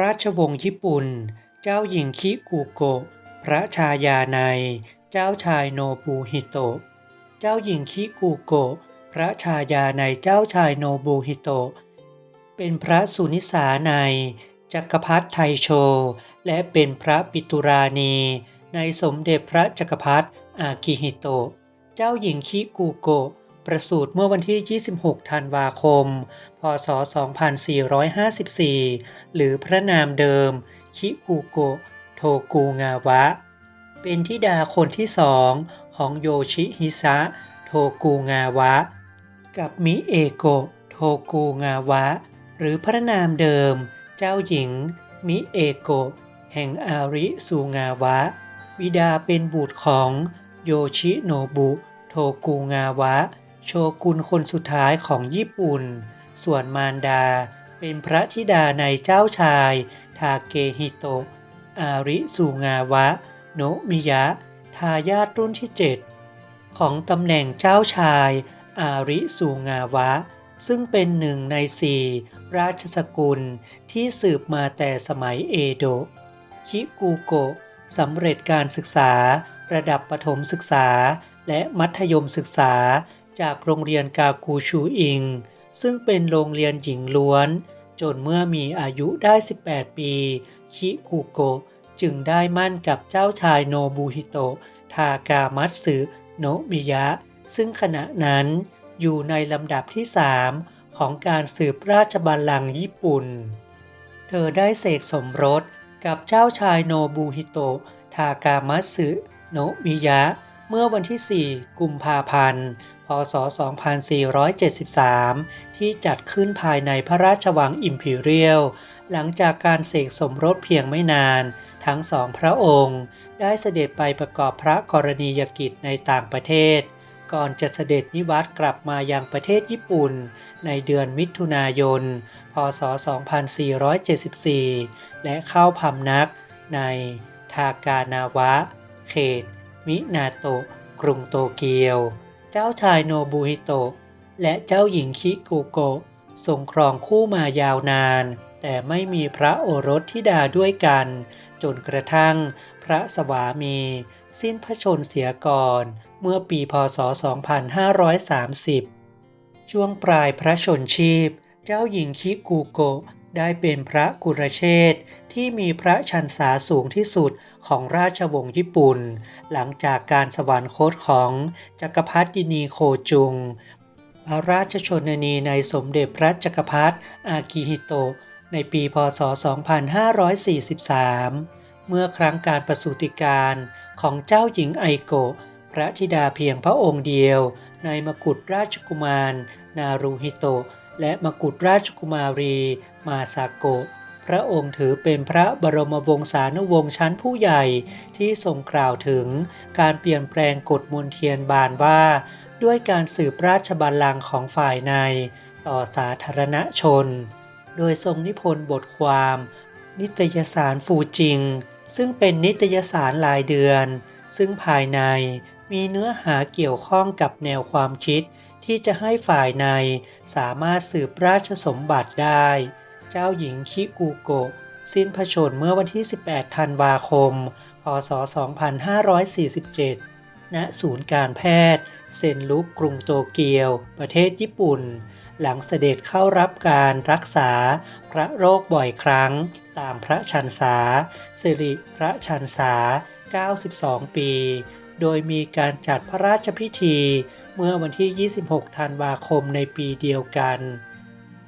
ราชวงศ์ญี่ปุ่น เจ้าหญิงคิกุโกะ พระชายาใน เจ้าชายโนบุฮิโตะ เจ้าหญิงคิกุโกะ พระชายาในเจ้าชายโนบุฮิโตะ เป็นพระสุนิสาใน จักรพรรดิไทโช และเป็นพระปิตุราณีในสมเด็จพระจักรพรรดิอากิฮิโตะ เจ้าหญิงคิกุโกะ ประสูติเมื่อวันที่ 26 ธันวาคม พศ 2454 หรือพระนามเดิม คิกุโกะ โทกูงาวะ เป็นธิดาคนที่สองของโยชิฮิซะ โทกูงาวะ กับมิเอโกะ โทกูงาวะ หรือพระนามเดิม เจ้าหญิง มิเอโกะ แห่งอาริซูงาวะ บิดาเป็นบุตรของโยชิโนบุ โทกูงาวะ โชกุนคนสุดท้ายของญี่ปุ่น ส่วนมารดาเป็นพระธิดาในเจ้าชาย ทาเกฮิโตะ อาริซูงาวะ โนมิยะ ทายาทรุ่นที่ 7 ของตำแหน่งเจ้าชาย อาริซูงาวะ ซึ่งเป็นหนึ่งในสี่ราชสกุลที่สืบมาแต่สมัยเอโดะ คิกูโกะสำเร็จการศึกษาระดับประถมศึกษาและมัธยมศึกษา จากโรงเรียนกากูชูอิง ซึ่งเป็นโรงเรียนหญิงล้วน จนเมื่อมีอายุได้ 18 ปี คิกูโกะจึงได้มั่นกับเจ้าชายโนบุฮิโตะทากามัตสึโนมิยะ ซึ่งขณะนั้นอยู่ในลำดับที่ 3 ของการสืบราชบัลลังก์ญี่ปุ่น เธอได้เสกสมรสกับเจ้าชายโนบุฮิโตะทากามัตสึโนมิยะ เมื่อวันที่ 4 กุมภาพันธ์ พศ 2473 ที่จัดขึ้นภายในพระราชวังอิมพีเรียล หลังจากการเสกสมรสเพียงไม่นาน ทั้งสองพระองค์ ได้เสด็จไปประกอบพระกรณียกิจในต่างประเทศ ก่อนจะเสด็จนิวัตกลับมายังประเทศญี่ปุ่น ในเดือนมิถุนายน พศ 2474 และเข้าพำนักในทากานาวะ เขต มินาโตะกรุงโตเกียว เจ้าชายโนบุฮิโตะและเจ้าหญิงคิกุโกะทรงครองคู่มายาวนาน แต่ไม่มีพระโอรสธิดาด้วยกัน จนกระทั่งพระสวามี สิ้นพระชนเสียก่อน เมื่อปีพศ 2530 ช่วงปลายพระชนชีพ เจ้าหญิงคิกูโกะ ได้เป็นพระกุรเชษฐ์ที่มีพระชันษาสูงที่สุดของราชวงศ์ญี่ปุ่น หลังจากการสวรรคตของจักรพรรดินีโคจุง พระราชชนนีในสมเด็จพระจักรพรรดิอากิฮิโตะในปีพศ 2543 เมื่อครั้งการประสูติการของเจ้าหญิงไอโกะพระธิดาเพียงพระองค์เดียวในมกุฎราชกุมาร นารูฮิโตะ และมกุฎราชกุมารีมาซาโกะพระองค์ถือเป็นพระบรมวงศานุวงศ์ชั้นผู้ใหญ่ที่ทรงกล่าวถึงการเปลี่ยนแปลงกฎมนเทียนบานว่า ด้วยการสืบราชบัลลังก์ของฝ่ายใน ต่อสาธารณชน โดยทรงนิพนธ์บทความ นิตยสารฟูจิง ซึ่งเป็นนิตยสารรายเดือน ซึ่งภายในมีเนื้อหาเกี่ยวข้องกับแนวความคิด ที่จะให้ฝ่ายในสามารถสืบราชสมบัติได้ เจ้าหญิงคิกูโกะสิ้นพระชนม์เมื่อวันที่ 18 ธันวาคม พศ 2547 ณ ศูนย์การแพทย์ เซนลุกกรุงโตเกียว ประเทศญี่ปุ่น หลังเสด็จเข้ารับการรักษาพระโรคบ่อยครั้ง ตามพระชันษาสิริพระชันษา 92 ปี โดยมีการจัดพระราชพิธีเมื่อวันที่ 26 ธันวาคมในปีเดียวกัน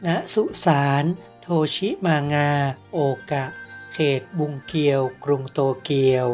ณสุสานโทชิมางา โอกะ เขตบุงเกียว กรุงโตเกียว